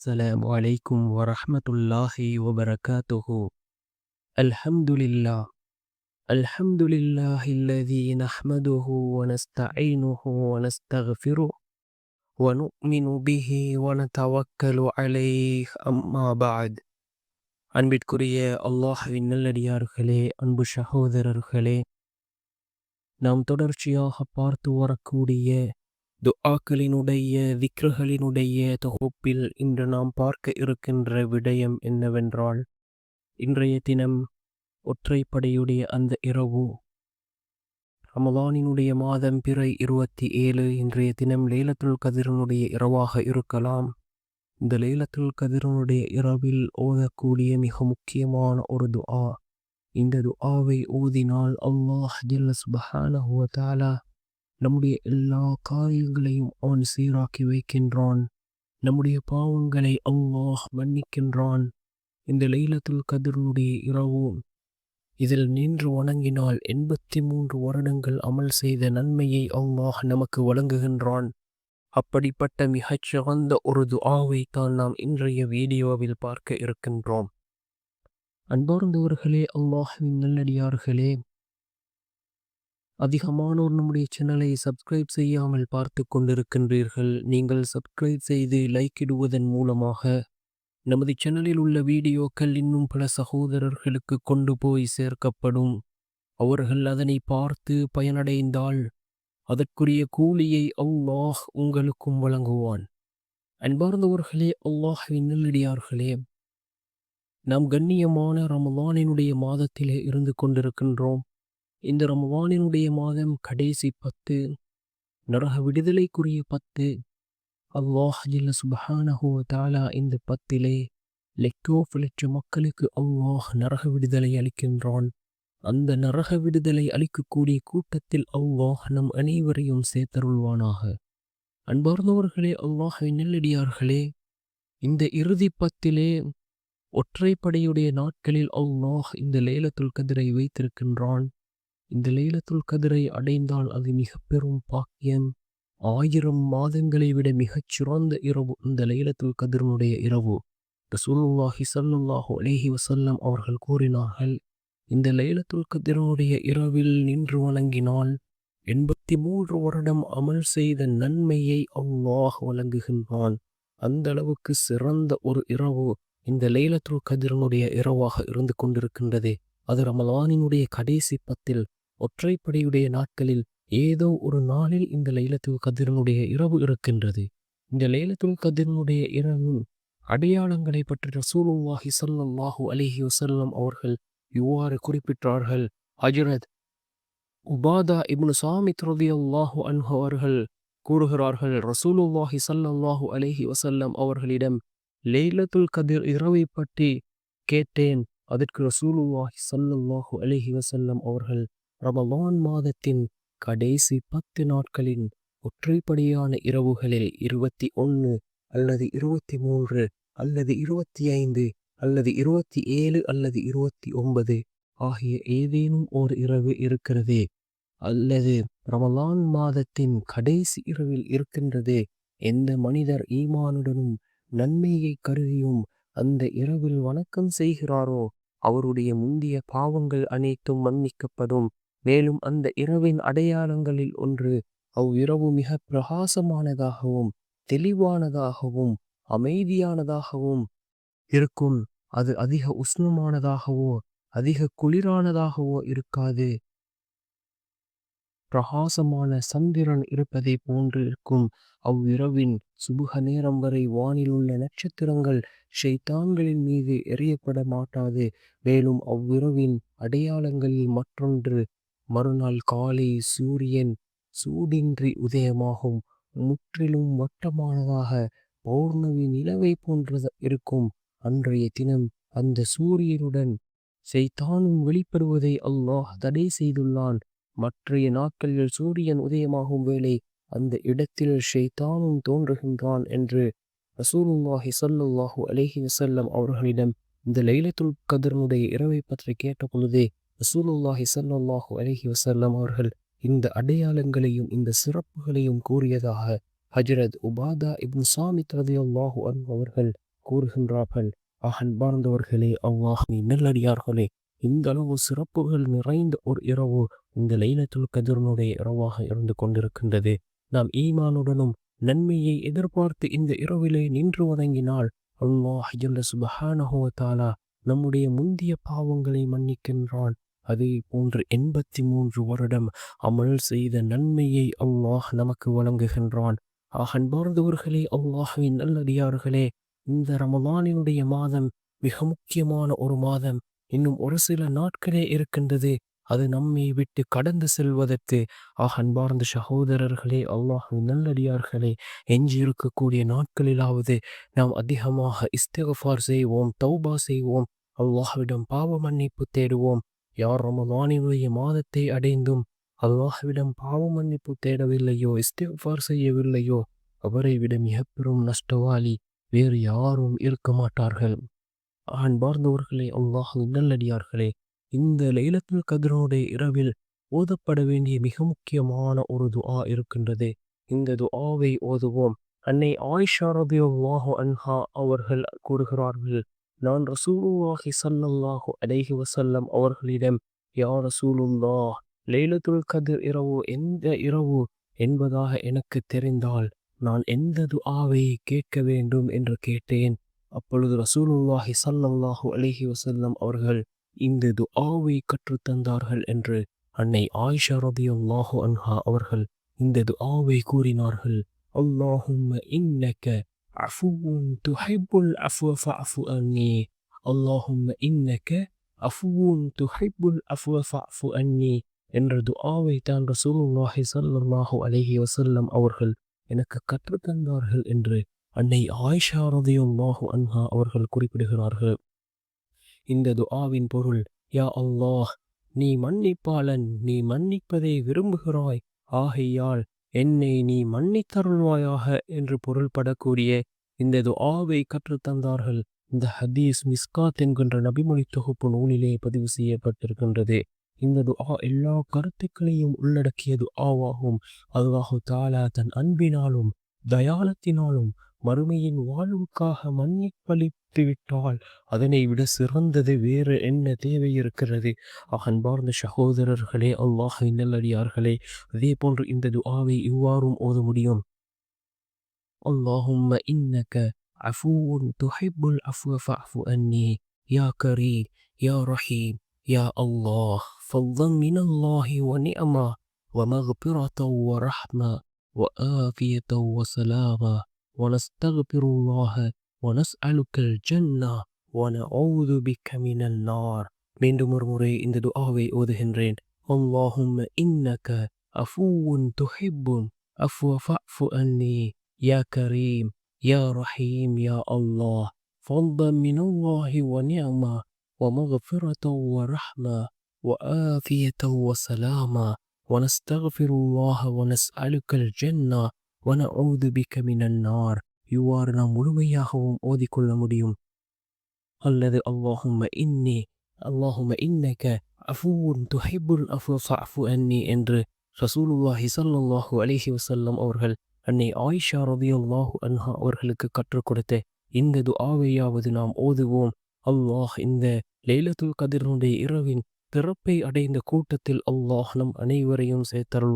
السلام عليكم ورحمة الله وبركاته الحمد لله الحمد لله الذي نحمده ونستعينه ونستغفره ونؤمن به ونتوكل عليه أما بعد அன்பிற்குரிய அல்லாஹ்வின் நல்லடியார்களே அன்பு சகோதரர்களே நாம் தொடர்ச்சியாக பார்த்து வரக்கூடிய துஆக்களினுடைய விக்ருகளினுடைய தொகுப்பில் இன்று நாம் பார்க்க இருக்கின்ற விடயம் என்னவென்றால் இன்றைய தினம் ஒற்றைப்படையுடைய அந்த இரவு ரமலானினுடைய மாதம் பிறை இருபத்தி ஏழு இன்றைய தினம் லேலத்துல் கதிரனுடைய இரவாக இருக்கலாம். இந்த லேலத்துல் கதிரனுடைய இரவில் ஓதக்கூடிய மிக முக்கியமான ஒரு துஆ. இந்த துஆவை ஓதினால் அல்லாஹ் ஜல்ல சுபஹானஹு வ தாலா நம்முடைய எல்லா காரியங்களையும் அவன் சீராக்கி வைக்கின்றான். நம்முடைய பாவங்களை அல்லாஹ் மன்னிக்கின்றான். இந்த லைலத்துல் கதிரனுடைய இரவு இதில் நின்று வணங்கினால் எண்பத்தி மூன்று வருடங்கள் அமல் செய்த நன்மையை அல்லாஹ் நமக்கு வழங்குகின்றான். அப்படிப்பட்ட மிகச் சிறந்த ஒரு துஆவை தான் நாம் இன்றைய வீடியோவில் பார்க்க இருக்கின்றோம். அன்பார்ந்தவர்களே அல்லாஹின் நல்லடியார்களே அதிகமானோர் நம்முடைய சேனலை சப்ஸ்கிரைப் செய்யாமல் பார்த்து கொண்டிருக்கின்றீர்கள். நீங்கள் சப்ஸ்கிரைப் செய்து லைக் இடுவதன் மூலமாக நமது சேனலில் உள்ள வீடியோக்கள் இன்னும் பல சகோதரர்களுக்கு கொண்டு போய் சேர்க்கப்படும். அவர்கள் அதனை பார்த்து பயனடைந்தால் அதற்குரிய கூலியை அல்லாஹ் உங்களுக்கும் வழங்குவான். அன்பார்ந்தவர்களே அல்லாஹின் நல்லடியார்களே நாம் கண்ணியமான ரமலானினுடைய மாதத்திலே இருந்து கொண்டிருக்கின்றோம். இந்த ரமவானினுடைய மாதம் கடைசி பத்து நரக விடுதலைக்குரிய பத்து அல்லாஹ் ஜில்ல சுபஹானஹோ தாலா இந்த பத்திலே லெக்கோ லட்ச மக்களுக்கு அல்லாஹ் நரக விடுதலை அளிக்கின்றான். அந்த நரக விடுதலை அளிக்கக்கூடிய கூட்டத்தில் அவ்வாஹ் நம் அனைவரையும் சேர்த்தருள்வானாக. அன்பார்ந்தவர்களே அவ்வாஹை நெல்லடியார்களே இந்த இறுதி பத்திலே ஒற்றைப்படையுடைய நாட்களில் அவ்வாஹ் இந்த லேலத்துல் கதிரை வைத்திருக்கின்றான். இந்த லேலத்துல் கதிரை அடைந்தால் அது மிக பெரும் பாக்கியம். ஆயிரம் மாதங்களை விட மிகச் சிறந்த இரவு இந்த லைலத்துல் கதிரனுடைய இரவு. ரசூலுல்லாஹி சல்லுல்லாஹு அலேஹி வசல்லம் அவர்கள் கூறினார்கள் இந்த லைலத்துல் கதிரனுடைய இரவில் நின்று வணங்கினால் எண்பத்தி மூன்று வருடம் அமல் செய்த நன்மையை அல்லாஹ் வழங்குகின்றான். அந்த அளவுக்கு சிறந்த ஒரு இரவு இந்த லைலத்துல் கதிரனுடைய இரவாக இருந்து கொண்டிருக்கின்றது. அது ரமலானினுடைய கடைசி பத்தில் ஒற்றைப்படையுடைய நாட்களில் ஏதோ ஒரு நாளில் இந்த லைலத்துல் கதிரனுடைய இரவு இருக்கின்றது. இந்த லைலத்துல் கதிரனுடைய இரவு அடையாளங்களை பற்றி ரசூலுல்லாஹி சல்லாஹூ அலிஹி வசல்லம் அவர்கள் இவ்வாறு குறிப்பிட்டார்கள். ஹஜரத் உபாதா இப்னு சாமித் ரதி அல்லாஹு அன்ஹு அவர்கள் கூறுகிறார்கள் ரசூலுல்லாஹி சல்லல்லாஹு அலிஹி வசல்லம் அவர்களிடம் லைலத்துல் கதிர் இரவை பற்றி கேட்டேன். அதற்கு ரசூலுல்லாஹி சல்லல்லாஹு அலிஹி வசல்லம் அவர்கள் ரமலான் மாதத்தின் கடைசி பத்து நாட்களின் ஒற்றைப்படியான இரவுகளில் இருபத்தி ஒன்று அல்லது இருபத்தி மூன்று அல்லது இருபத்தி ஐந்து அல்லது இருபத்தி ஏழு அல்லது இருபத்தி ஒன்பது ஆகிய ஏதேனும் ஓர் இரவு இருக்கிறதே. அல்லது ரமலான் மாதத்தின் கடைசி இரவில் இருக்கின்றதே. எந்த மனிதர் ஈமானுடனும் நன்மையை கருதியும் அந்த இரவில் வணக்கம் செய்கிறாரோ அவருடைய முந்திய பாவங்கள் அனைத்தும் மன்னிக்கப்படும். மேலும் அந்த இரவின் அடையாளங்களில் ஒன்று அவ்விரவு மிக பிரகாசமானதாகவும் தெளிவானதாகவும் அமைதியானதாகவும் இருக்கும். அது அதிக உஷ்ணமானதாகவோ அதிக குளிரானதாகவோ இருக்காது. பிரகாசமான சந்திரன் இருப்பதை போன்று இருக்கும். அவ்விரவின் சுபுக நேரம் வரை வானில் உள்ள நட்சத்திரங்கள் ஷைத்தான்களின் மீது எறியப்பட மாட்டாது. மேலும் அவ்விரவின் அடையாளங்களில் மற்றொன்று மறுநாள் காலை சூரியன் சூடின்றி உதயமாகும். முற்றிலும் வட்டமானதாக பௌர்ணமி நிலவை போன்றது இருக்கும். அன்றைய தினம் அந்த சூரியனுடன் செய்தானும் வெளிப்படுவதை அல்லாஹ் தடை செய்துள்ளான். மற்றைய நாட்களில் சூரியன் உதயமாகும் வேளை அந்த இடத்தில் ஷெய்தானும் தோன்றுகின்றான் என்று ரசூலுல்லாஹி சல்லுல்லாஹு அலேஹி வசல்லம் அவர்களிடம் இந்த லைலத்துல் கதர்னுடைய இரவை பற்றி கேட்ட பொழுதே ரசூலுல்லாஹி சல்லுல்லாஹு அலஹி வசல்லம் அவர்கள் இந்த அடையாளங்களையும் இந்த சிறப்புகளையும் கூறியதாக ஹஜரத் உபாதா இப்னு சாமித் ரதியுல்லாஹு அன் அவர்கள் கூறுகின்றார்கள். அன்பார்ந்தவர்களே அவ்வாஹினி நல்லடியார்களே இந்த அளவு சிறப்புகள் நிறைந்த ஒரு இரவு இந்த லைலத்துல் கதிரனுடைய இரவாக இருந்து கொண்டிருக்கின்றது. நாம் ஈமானுடனும் நன்மையை எதிர்பார்த்து இந்த இரவிலே நின்று வதங்கினால் அல்லாஹ் ஜல்ல தாலா நம்முடைய முந்திய பாவங்களை மன்னிக்கின்றான். அதே போன்று எண்பத்தி மூன்று வருடம் அமல் செய்த நன்மையை அல்லாஹ் நமக்கு வழங்குகின்றான். ஆக அன்பார்ந்தவர்களே அல்லாஹ்வின் நல்லடியார்களே இந்த ரமலானினுடைய மாதம் மிக முக்கியமான ஒரு மாதம். இன்னும் ஒரு சில நாட்களே இருக்கின்றது. அது நம்மை விட்டு கடந்து செல்வதற்கு. ஆக அன்பார்ந்த சகோதரர்களே அல்லாஹ்வின் நல்லடியார்களே எஞ்சி இருக்கக்கூடிய நாட்களிலாவது நாம் அதிகமாக இஸ்தகஃபார் செய்வோம் தௌபா செய்வோம். அல்லாஹ்விடம் பாவ மன்னிப்பு தேடுவோம். யார் ரமதானினுடைய மாதத்தை அடைந்தும் அல்லாஹ்விடம் பாவ மன்னிப்பு தேடவில்லையோ இஸ்திகஃபார் செய்யவில்லையோ அவரை விட மிக பெரும் நஷ்டவாளி வேறு யாரும் இருக்க மாட்டார்கள். அன்பார்ந்தவர்களே அல்லாஹ் நல்லடியார்களே இந்த லைலத்துல் கதிரனுடைய இரவில் ஓதப்பட வேண்டிய மிக முக்கியமான ஒரு துஆ இருக்கின்றது. இந்த துஆவை ஓதுவோம். அன்னை ஆயிஷா ரதியல்லாஹு அன்ஹா அவர்கள் கூறுகிறார்கள் நான் ரசூலுல்லாஹி சல்லல்லாஹு அலைஹி வசல்லம் அவர்களிடம் யா ரசூலுல்லா லைலத்துல் கதிர் இரவு எந்த இரவு என்பதாக எனக்கு தெரிந்தால் நான் எந்த துஆவை கேட்க வேண்டும்? என்று கேட்டேன். அப்பொழுது ரசூலுல்லாஹி சல்லல்லாஹு அலைஹி வசல்லம் அவர்கள் இந்த துஆவை கற்றுத் தந்தார்கள் என்று அன்னை ஆயிஷா ரதியல்லாஹு அன்ஹா அவர்கள் இந்த துஆவை கூறினார்கள். அல்லாஹும் இன்னக்க அஃபுவுன் துஹிப்புல் அஃப்வ ஃபஅஃபு அன்னி அல்லாஹும்ம இன்னக அஃபுவுன் துஹிப்புல் அஃப்வ ஃபஅஃபு அன்னி என்ற துஆவை தான் ரசூலுல்லாஹி ஸல்லல்லாஹு அலைஹி வஸல்லம் அவர்கள் எனக்கு கற்றுத் தந்தார்கள் என்று அன்னை ஆயிஷா ரதியல்லாஹு அன்ஹா அவர்கள் குறிப்பிடுகிறார்கள் இந்த துஆவின் பொருள் யா அல்லாஹ் நீ மன்னிப்பாளன் நீ மன்னிப்பதை விரும்புகிறாய் ஆகையால் என்னை நீ மன்னித்தருள்வாயாக என்று பொருள்படக்கூடிய இந்த துஆவை கற்றுத் தந்தார்கள் இந்த ஹதீஸ் மிஸ்காத் என்கின்ற நபிமொழி தொகுப்பு நூலிலே பதிவு செய்யப்பட்டிருக்கின்றது. இந்த துஆ எல்லா கருத்துக்களையும் உள்ளடக்கிய துஆவாகும் அல்லாஹு தாலா தன் அன்பினாலும் தயாளத்தினாலும் மறுமையின் வாழ்வுக்காக மன்னிப்பளித்து விட்டால் அதனை விட சிறந்தது வேறு என்ன தேவை இருக்கிறது அன்பார்ந்த சகோதரர்களே அல்லாஹின் நல்லடியார்களே அதே போன்று இந்த துஆவை இவ்வாறும் ஓத முடியும் اللهم إنك عفو تحب العفو فاعف عني يا كريم يا رحيم يا الله فضلا من الله ونعمة ومغفرة ورحمة وآفية وسلامة ونستغفر الله ونسألك الجنة ونعوذ بك من النار மீண்டும் ஒரு முறை இந்த துஆவை ஓதுகின்றேன் اللهم إنك عفو تحب عفو فاعف عني يا كريم يا رحيم يا الله فضلا من الله ونعمة ومغفرة ورحمة وآفية وسلامة ونستغفر الله ونسألك الجنة வன ஔது பிக்க இவ்வாறு நாம் முழுமையாகவும் ஓதிக்கொள்ள முடியும். அல்லது அல்லாஹும்ம இன்னி அல்லாஹும்ம இன்னக அஃபூன் துஹைபுல் அஃபு ஃபஃபு அன்னி என்று ரசூலுல்லாஹி சல்லாஹு அலிஹி வசல்லம் அவர்கள் அன்னை ஆயிஷா ரபி அல்லாஹு அன்ஹா அவர்களுக்கு கற்றுக் கொடுத்த இந்த துஆவையாவது நாம் ஓதுவோம். அல்லாஹ் இந்த லைலத்துல் கதிரனுடைய இரவின் பிறப்பை அடைந்த கூட்டத்தில் அல்லாஹ் நம் அனைவரையும் சேர்த்தருள்